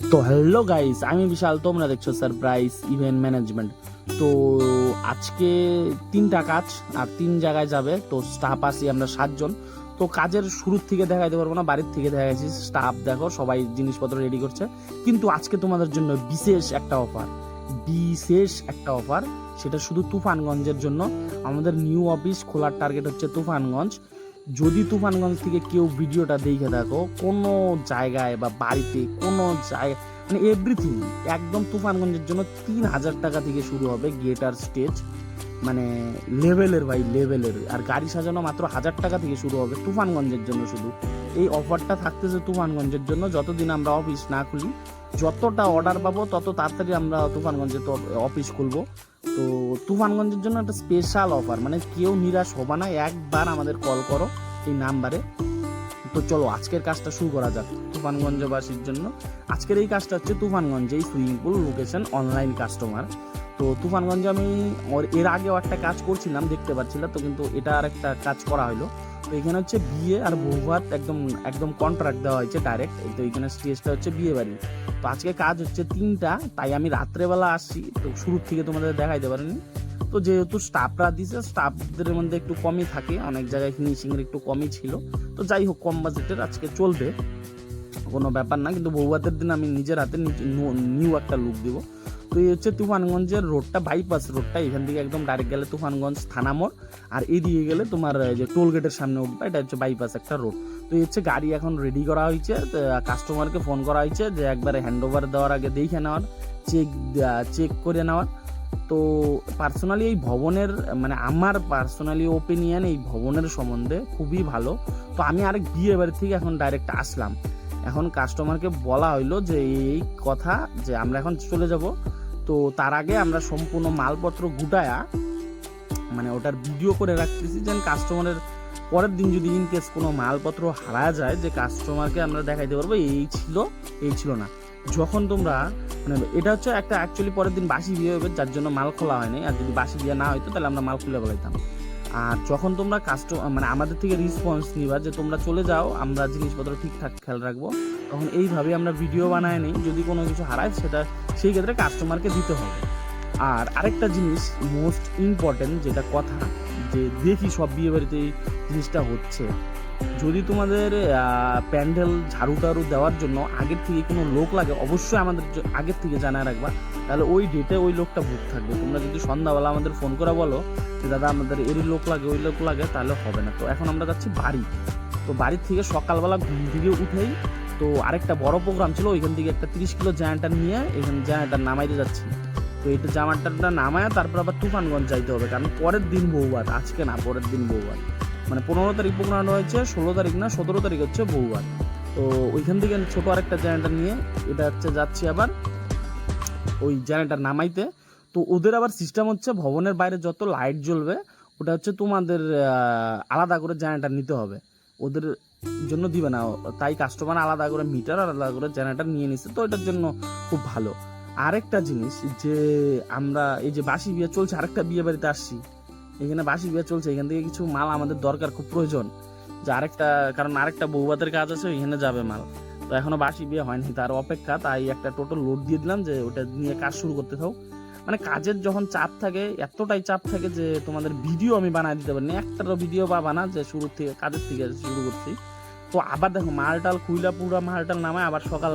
তো hello guys আমি বিশাল, তোমরা দেখছ সারপ্রাইজ ইভেন্ট ম্যানেজমেন্ট তো আজকে তিনটা কাজ, আর তিন জায়গায় যাবে, তো স্টাফ আছি আমরা সাতজন। তো কাজের শুরুর থেকে দেখাইতে পারব না, বাড়ির থেকে দেখাইছি। স্টাফ দেখো, সবাই জিনিসপত্র রেডি করছে। কিন্তু আজকে তোমাদের জন্য বিশেষ একটা অফার বিশেষ একটা অফার সেটা শুধু তুফানগঞ্জের জন্য। আমাদের নিউ অফিস খোলার টার্গেট হচ্ছে তুফানগঞ্জ। যদি তুফানগঞ্জ থেকে কেউ ভিডিওটা দেখে থাকো কোনো জায়গায় বা বাড়িতে কোনো জায়গায় মানে এভরিথিং একদম তুফানগঞ্জের জন্য তিন হাজার টাকা থেকে শুরু হবে গেট আর স্টেজ মানে লেভেলের ভাই লেভেলের আর গাড়ি সাজানো মাত্র হাজার টাকা থেকে শুরু হবে তুফানগঞ্জের জন্য শুধু। এই অফারটা থাকতেছে তুফানগঞ্জের জন্য, যতদিন আমরা অফিস না খুলি যতটা অর্ডার পাবো, তত তাড়াতাড়ি আমরা তুফানগঞ্জে তো অফিস খুলবো। তো তুফানগঞ্জের জন্য একটা স্পেশাল অফার মানে কেউ নিরাশ হবা না, একবার আমাদের কল করো এই নাম্বারে তো চলো আজকের কাজটা শুরু করা যাক তুফানগঞ্জবাসীর জন্য। আজকের এই কাজটা হচ্ছে তুফানগঞ্জে এই swimming pool location online customer তো তুফানগঞ্জে আমি ওর, এর আগেও একটা কাজ করছিলাম, দেখতে পাচ্ছিলাম, তো কিন্তু এটা আর একটা কাজ করা হলো। তো এখানে হচ্ছে বিয়ে আর বহুভাত একদম একদম কন্ট্রাক্ট দেওয়া হয়েছে ডাইরেক্ট তো এখানে স্টেজটা হচ্ছে বিয়ে বাড়ি তো আজকে কাজ হচ্ছে তিনটা, তাই আমি রাত্রেবেলা আসছি। তো শুরুর থেকে তোমাদের দেখাইতে পারিনি। তো যেহেতু স্টাফরা দিছে স্টাফদের মধ্যে একটু কমই থাকে, অনেক জায়গায় ফিনিশিং এর একটু কমই ছিল। তো যাই হোক, কম বাজেটের আজকে চলবে, কোনো ব্যাপার না, কিন্তু বৌভাতের দিন আমি নিজের হাতে নিউ একটা লুক দিব। তো এই হচ্ছে তুফানগঞ্জের রোডটা বাইপাস রোডটা এখান থেকে একদম ডাইরেক্ট গেলে তুফানগঞ্জ থানা মোড়, আর এদিকে গেলে তোমার যে টোল গেটের সামনে উঠবে, এটা হচ্ছে বাইপাস একটা রোড তো এই হচ্ছে গাড়ি এখন রেডি করা হয়েছে কাস্টমারকে ফোন করা হয়েছে যে একবারে হ্যান্ড ওভার দেওয়ার আগে দেখে নেওয়ার চেক চেক করে নেওয়ার। তো পার্সোনালি এই ভবনের মানে আমার পার্সোনালি ওপিনিয়ন এই ভবনের সম্বন্ধে খুবই ভালো। তো আমি আরেক বিয়ে বাড়ি থেকে এখন ডাইরেক্ট আসলাম। এখন কাস্টমারকে বলা হইল যে এই কথা যে আমরা এখন চলে যাব। তো তার আগে আমরা সম্পূর্ণ মালপত্র গুটায়া মানে ওটার ভিডিও করে রাখতেছি যেন কাস্টমারের পরের দিন যদি ইন কেস কোনো মালপত্র হারা যায়, যে কাস্টমারকে আমরা দেখাইতে পারব, এই ছিল এই ছিল না। যখন তোমরা মানে এটা হচ্ছে একটা অ্যাকচুয়ালি পরের দিন বাসি বিয়ে হবে, যার জন্য মাল খোলা হয়নি। আর যদি বাসি বিয়ে না হইতো, তাহলে আমরা মাল খুলে বলাইতাম। আর যখন তোমরা কাস্টমার মানে আমাদের থেকে রেসপন্স নিবা যে তোমরা চলে যাও, আমরা জিনিসপত্র ঠিকঠাক খেয়াল রাখব, তখন এইভাবে আমরা ভিডিও বানায় নিই যদি কোনো কিছু হারায়, সেটা সেই ক্ষেত্রে কাস্টমারকে দিতে হবে। আর আরেকটা জিনিস মোস্ট ইম্পর্টেন্ট যেটা কথা, যে দেখি সব বিয়ে বাড়িতে এই জিনিসটা হচ্ছে। যদি তোমাদের প্যান্ডেল ঝাড়ু টাড়ু দেওয়ার জন্য আগের থেকে কোনো লোক লাগে, অবশ্যই আমাদের আগের থেকে জানায় রাখবা। তাহলে ওই ডেটে ওই লোকটা বুক থাকবে। তোমরা যদি সন্ধ্যাবেলা আমাদের ফোন করে বলো যে, দাদা, আমাদের এরই লোক লাগে, ওই লোক লাগে, তাহলে হবে না। তো এখন আমরা যাচ্ছি বাড়ি। তো বাড়ির থেকে সকালবেলা ঘুম থেকে উঠেই তো আরেকটা বড় প্রোগ্রাম ছিল, ওইখান থেকে একটা তিরিশ কিলো জায়ান্টার নিয়ে এখানে জায়ান্টার নামাইতে যাচ্ছি। তো এটা জামাটারটা নামায় তারপর আবার তুফানগঞ্জ যাইতে হবে, কারণ পরের দিন বৌবাদ আজকে না, পরের দিন বৌবাদ মানে পনেরো তারিখ প্রোগ্রাম হয়েছে, ষোলো তারিখ না, সতেরো তারিখ হচ্ছে বৌবাদ তো ওইখান থেকে ছোট আরেকটা জায়ান্টার নিয়ে, এটা হচ্ছে যাচ্ছি আবার ওই জায়ান্টার নামাইতে। তো ওদের আবার সিস্টেম হচ্ছে ভবনের বাইরে যত লাইট জ্বলবে, ওটা হচ্ছে তোমাদের আলাদা করে জেনারেটার নিতে হবে। ওদের জন্য দিবে না, তাই কাস্টমার আলাদা করে মিটার আলাদা করে জেনারেটার নিয়ে নিচ্ছে তো এটার জন্য খুব ভালো। আরেকটা জিনিস যে আমরা, এই যে বাসি বিয়ে চলছে, আরেকটা বিয়ে বাড়িতে আসছি। এখানে বাসি বিয়ে চলছে, এখান থেকে কিছু মাল আমাদের দরকার, খুব প্রয়োজন। যে আরেকটা, কারণ আরেকটা বৌবাদের কাজ আছে, ওইখানে যাবে মাল। তো এখনও বাসি বিয়ে হয়নি, তার অপেক্ষা, তাই একটা টোটাল লোড দিয়ে দিলাম যে ওটা নিয়ে কাজ শুরু করতে থাও মানে কাজের যখন চাপ থাকে, এতটাই চাপ থাকে যে তোমাদের ভিডিও আমি বানায় দিতে পারি না ভিডিও পাবা না যে শুরু থেকে, কাজের থেকে শুরু করছি। তো আবার দেখো, মালটাল খুইলা পুরা মালটাল নামায়, আবার সকাল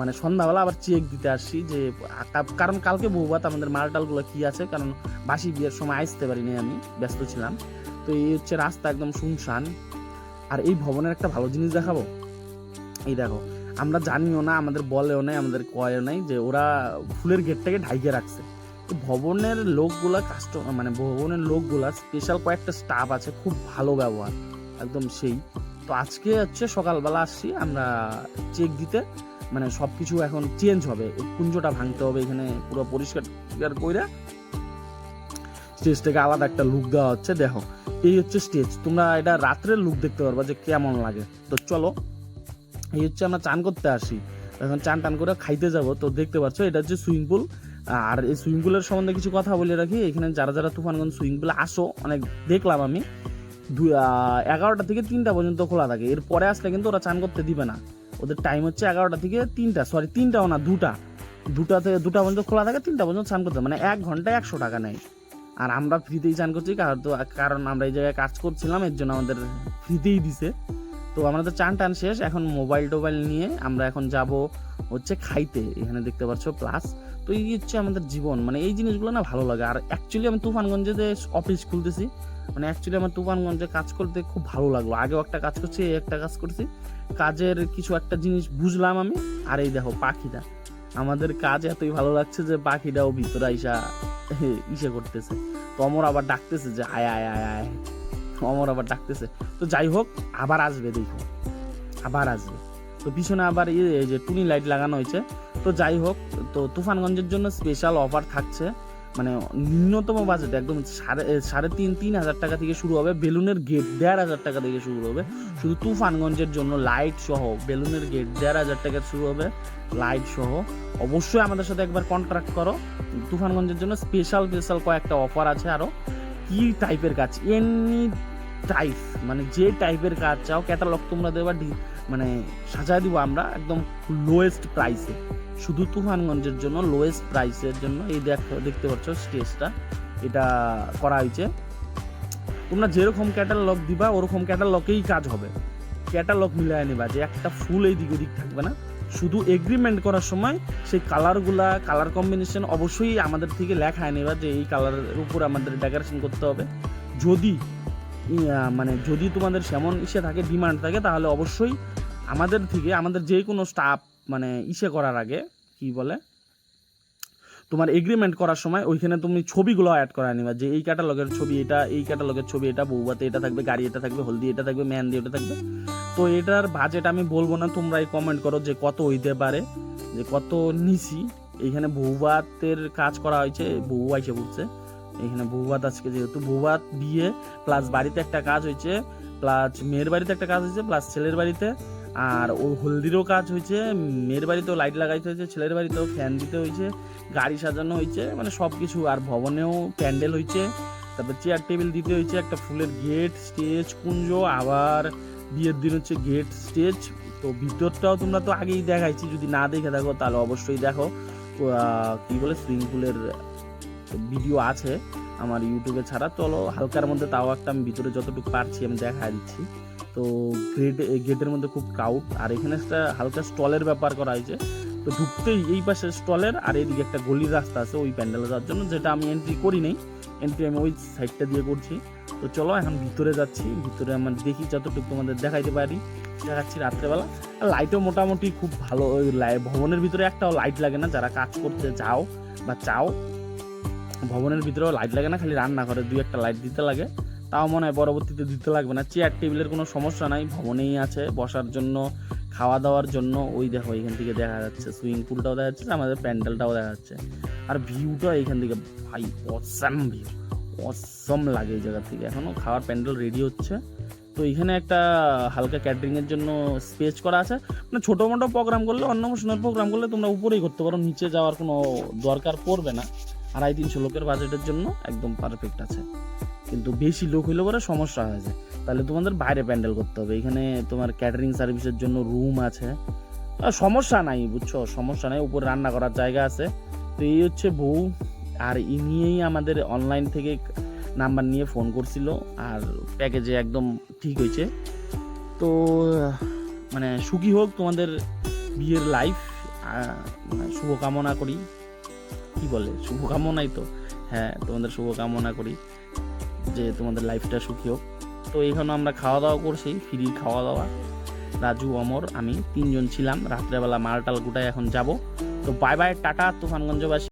মানে সন্ধ্যাবেলা আবার চেক দিতে আসছি যে কারণ কালকে বৌবাত আমাদের মালটালগুলো কি আছে, কারণ বাসি বিয়ের সময় আসতে পারিনি আমি, ব্যস্ত ছিলাম। তো এই হচ্ছে রাস্তা একদম শুনশান। আর এই ভবনের একটা ভালো জিনিস দেখাবো? এই দেখো, আমরা জানিও না, আমাদের বলেও নাই, আমাদের কয়েও নাই যে ওরা ফুলের গেটটাকে ঢাইকে রাখছে। তো ভবনের লোকগুলা কাস্ট মানে ভবনের লোকগুলা স্পেশাল কয়েকটা স্টাফ আছে, খুব ভালো ব্যবহার, একদম সেই। তো আজকে হচ্ছে সকালবেলা আসছি, আমরা চেক দিতে। মানে সব কিছু এখন চেঞ্জ হবে। কুঞ্জটা ভাঙতে হবে এখানে পুরো পরিষ্কার কইরা। স্টেজটাকে আলাদা একটা লুক দেওয়া হচ্ছে, দেখো। এই হচ্ছে স্টেজ তোমরা এটা রাত্রের লুক দেখতে পারবা যে কেমন লাগে। তো চলো, এই হচ্ছে আমরা চান করতে আসি। এখন চান টান করে খাইতে যাব। তো দেখতে পাচ্ছ, এটা হচ্ছে সুইমিং পুল আর এই সুইমিং পুলের সম্বন্ধে কিছু কথা বলে রাখি। এখানে যারা যারা তুফানগঞ্জ সুইমিং পুলে আসো, অনেক দেখলাম আমি। এগারোটা থেকে তিনটা পর্যন্ত খোলা থাকে। এরপরে আসলে কিন্তু ওরা চান করতে দিবে না। ওদের টাইম হচ্ছে এগারোটা থেকে তিনটা সরি তিনটাও না, দুটা। দুটা থেকে, দুটা পর্যন্ত খোলা থাকে, তিনটা পর্যন্ত স্নান করতে। মানে এক ঘন্টায় একশো টাকা নেয়। আর আমরা ফ্রিতেই স্নান করছি, কারণ আমরা এই জায়গায় কাজ করছিলাম, এর জন্য আমাদের ফ্রিতেই দিছে। তো আমাদের চান টান শেষ, এখন মোবাইল টোবাইল নিয়ে আমরা এখন যাব হচ্ছে খাইতে, এখানে দেখতে পাচ্ছ প্লাস তো এই হচ্ছে আমাদের জীবন মানে এই জিনিসগুলো না ভালো লাগে। আর অ্যাকচুয়ালি আমি তুফানগঞ্জে যে অফিস খুলতেছি মানে অ্যাকচুয়ালি আমার তুফানগঞ্জে কাজ করতে খুব ভালো লাগল। আগেও একটা কাজ করছি, এই একটা কাজ করছি। কাজের কিছু একটা জিনিস বুঝলাম আমি, আর এই দেখো পাখিটা। আমাদের কাজ এতই ভালো লাগছে যে পাখিটাও ভিতরে আইসা ইসে করতেছে। তো আবার ডাকতেছে যে, আয় আয় আয় আয়। অমর আবার ডাকতেছে। তো যাই হোক, আবার আসবে দেখো। আবার আসবে। তো পিছনে আবার এই যে টুনি লাইট লাগানো হয়েছে। তো যাই হোক, তো তুফানগঞ্জের জন্য স্পেশাল অফার থাকছে। মানে ন্যূনতম বাজেট একদম সাড়ে সাড়ে তিন তিন হাজার টাকা থেকে শুরু হবে। বেলুনের গেট দেড় হাজার টাকা থেকে শুরু হবে। শুধু তুফানগঞ্জের জন্য লাইট সহ, বেলুনের গেট দেড় হাজার টাকা শুরু হবে লাইট সহ। অবশ্যই আমাদের সাথে একবার কন্ট্রাক্ট করো। তুফানগঞ্জের জন্য স্পেশাল স্পেশাল কয়েকটা অফার আছে আরও কি টাইপের কাজ এনি টাইপ মানে যে টাইপের কাজ চাও ক্যাটালগ তোমরা দেবা মানে সাজায় দিব আমরা একদম লোয়েস্ট প্রাইসে শুধু তুফানগঞ্জের জন্য লোয়েস্ট প্রাইসের জন্য, এই দেখ- দেখতে পাচ্ছ স্টেজটা এটা করা হয়েছে। তোমরা যেরকম ক্যাটালগ দিবা, ওরকম ক্যাটালগেই কাজ হবে। ক্যাটালগ মিলায় নিবা যে একটা ফুল এই দিক ওদিক থাকবে না। শুধু এগ্রিমেন্ট করার সময় সেই কালারগুলা কালার কম্বিনেশন অবশ্যই আমাদের থেকে লেখায় নেবা যে এই কালারের উপর আমাদের ডেকোরেশন করতে হবে। যদি মানে যদি তোমাদের সেমন ইসে থাকে ডিমান্ড থাকে, তাহলে অবশ্যই আমাদের থেকে, আমাদের যে কোনো স্টাফ মানে ইসে করার আগে, কি বলে? তোমার এগ্রিমেন্ট করার সময় ওইখানে তুমি ছবিগুলো অ্যাড করা নিবা, যে এই ক্যাটালগের ছবি এটা, এই ক্যাটালগের ছবি এটা বৌবাতে এটা থাকবে, গাড়ি এটা থাকবে, হলদি এটা থাকবে, মেহেন্দি এটা থাকবে। তো এটার বাজেট আমি বলব না, তোমরাই কমেন্ট করো যে কত হইতে পারে, যে কত নিছি। এইখানে বৌবাতের কাজ করা হয়েছে, বউ আইসে পড়ছে। এখানে বৌবাত আজকে যেহেতু বৌবাত বিয়ে প্লাস বাড়িতে একটা কাজ হয়েছে প্লাস মেয়ের বাড়িতে একটা কাজ হয়েছে প্লাস ছেলের বাড়িতে, আর ও হলদিরও কাজ হয়েছে, মেয়ের বাড়িতেও লাইট লাগাইতে হয়েছে, ছেলের বাড়িতেও ফ্যান দিতে হয়েছে, গাড়ি সাজানো হয়েছে মানে সব কিছু আর ভবনেও প্যান্ডেল হয়েছে, তারপর চেয়ার টেবিল দিতে হয়েছে, একটা ফুলের গেট স্টেজ কুঞ্জ, আবার বিয়ের দিন হচ্ছে গেট স্টেজ তো ভিতরটাও তোমরা তো আগেই দেখাইছি, যদি না দেখে থাকো তাহলে অবশ্যই দেখো কি বলে সুইমিং পুলের ভিডিও আছে আমার ইউটিউবে ছাড়া। চলো, হালকার মধ্যে তাও একটা আমি ভিতরে যতটুকু পারছি আমি দেখা দিচ্ছি। তো গেট গেটের মধ্যে খুব ক্রাউড আর এখানে একটা হালকা স্টলের ব্যাপার করা হয়েছে। তো ঢুকতেই এই পাশে স্টলের, আর এইদিকে একটা গলির রাস্তা আছে ওই প্যান্ডেলে যাওয়ার জন্য, যেটা আমি এন্ট্রি করি নাই। এন্ট্রি আমি ওই সাইডটা দিয়ে করছি। তো চলো, এখন ভিতরে যাচ্ছি। ভিতরে আমার দেখি যতটুকু তোমাদের দেখাইতে পারি। দেখাচ্ছি রাত্রেবেলা। আর লাইটও মোটামুটি খুব ভালো, ওই ভবনের ভিতরে একটাও লাইট লাগে না। যারা কাজ করতে যাও বা চাও ভবনের ভিতরেও লাইট লাগে না, খালি রান্না করে দুই একটা লাইট দিতে লাগে। তাও মনে হয় পরবর্তীতে দিতে লাগবে না। চেয়ার টেবিলের কোনো সমস্যা নাই, ভবনেই আছে, বসার জন্য, খাওয়া দাওয়ার জন্য। ওই দেখো, এখান থেকে দেখা যাচ্ছে সুইমিং পুলটাও দেখা যাচ্ছে, আমাদের প্যান্ডেলটাও দেখা যাচ্ছে। আর ভিউটা এখান থেকে, ভাই অসাম ভিউ অসম লাগে এই জায়গা থেকে। এখনও খাওয়ার প্যান্ডেল রেডি হচ্ছে। তো এখানে একটা হালকা ক্যাটারিংয়ের জন্য স্পেস করা আছে। মানে ছোটো মোটো প্রোগ্রাম করলে অন্য প্রোগ্রাম করলে তোমরা উপরেই করতে পারো। নিচে যাওয়ার কোনো দরকার পড়বে না। আড়াই তিনশো লোকের বাজেটের জন্য একদম পারফেক্ট আছে। কিন্তু বেশি লোক হইলে পরে সমস্যা হয়ে যায়। তাহলে তোমাদের বাইরে প্যান্ডেল করতে হবে। এখানে তোমার ক্যাটারিং সার্ভিসের জন্য রুম আছে। সমস্যা নাই, বুঝছ? সমস্যা নাই। উপরে রান্না করার জায়গা আছে। তো এই হচ্ছে বউ। আর ই নিয়েই আমাদের অনলাইন থেকে নাম্বার নিয়ে ফোন করছিল। আর প্যাকেজে একদম ঠিক হয়েছে। তো মানে সুখী হোক তোমাদের বিয়ের লাইফ মানে শুভকামনা করি। কি বলে, শুভকামনাই তো। হ্যাঁ তোমাদের শুভকামনা করি যে তোমাদের লাইফটা সুখী হোক। তো এখানে আমরা খাওয়া দাওয়া করছি, ফ্রি খাওয়া দাওয়া রাজু, অমর, আমি তিনজন ছিলাম। রাত্রেবেলা মালটাল গুটায় এখন যাব। তো বাই বাই টাটা, তুফানগঞ্জবাসী।